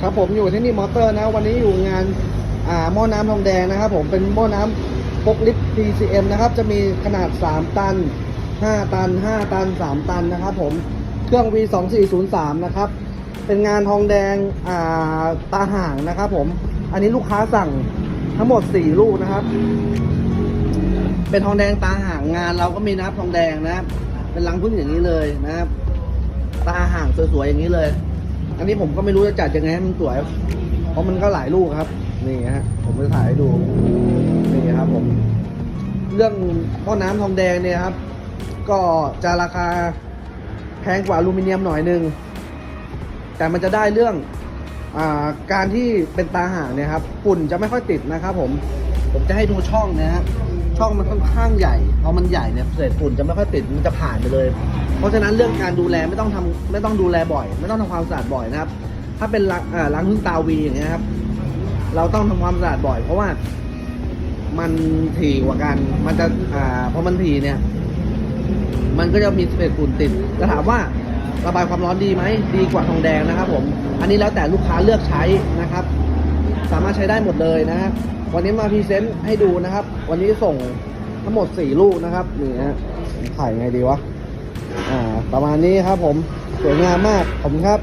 ครับผมอยู่ที่นี่มอเตอร์นะ วันนี้อยู่งานอ่าหม้อน้ำทองแดงนะครับ ผมเป็นหม้อน้ำพกลิฟต์ PCM นะครับ จะมีขนาด 3 ตัน 5 ตัน 5 ตัน 3 ตันนะครับ ผมเครื่อง V2403 นะครับ เป็นงานทองแดงอ่าตาห่างนะครับ ผมอันนี้ลูกค้าสั่งทั้งหมด 4 ลูกนะครับ เป็นทองแดงตาห่างงานเราก็มีนะครับทองแดงนะครับเป็นรังพึ่งอย่างนี้เลยนะครับ ตาห่างสวยๆอย่างนี้เลย อันนี้ผมก็ไม่รู้จะจัดยังไงให้มันสวย เพราะมันก็หลายลูกครับ นี่ฮะ ผมจะถ่ายให้ดู นี่ครับผม เรื่องหม้อน้ำทองแดงเนี่ยครับ ก็จะราคาแพงกว่าอลูมิเนียมหน่อยนึง แต่มันจะได้เรื่องอาการที่เป็นตาห่างเนี่ยครับ ฝุ่นจะไม่ค่อยติดนะครับผม ผมจะให้ดูช่องนะฮะ ช่องมันค่อนข้างใหญ่ พอมันใหญ่เนี่ยเศษฝุ่นจะไม่ค่อยติด มันจะผ่านไปเลย เพราะฉะนั้นเรื่องการดูแลไม่ต้องทำไม่ต้องดูแลบ่อย ไม่ต้องทำความสะอาดบ่อยนะครับ ถ้าเป็นล้างล้างพึ่งตาวีอย่างเงี้ยครับ เราต้องทำความสะอาดบ่อย เพราะว่ามันถี่กว่ากัน มันจะอ่าพอมันถี่เนี่ย มันก็จะมีเศษฝุ่นติดจะถามว่าระบายความร้อนดีไหมดีกว่าทองแดงนะครับ ผม อันนี้แล้วแต่ลูกค้าเลือกใช้นะครับ สามารถใช้ได้หมดเลยนะวันนี้มาพรีเซนต์ให้ดูนะครับ วันนี้ส่งทั้งหมด 4 ลูกนะครับนี่ฮะถ่ายไงดีวะ อ่าประมาณนี้ครับผมสวยงามมากผมครับ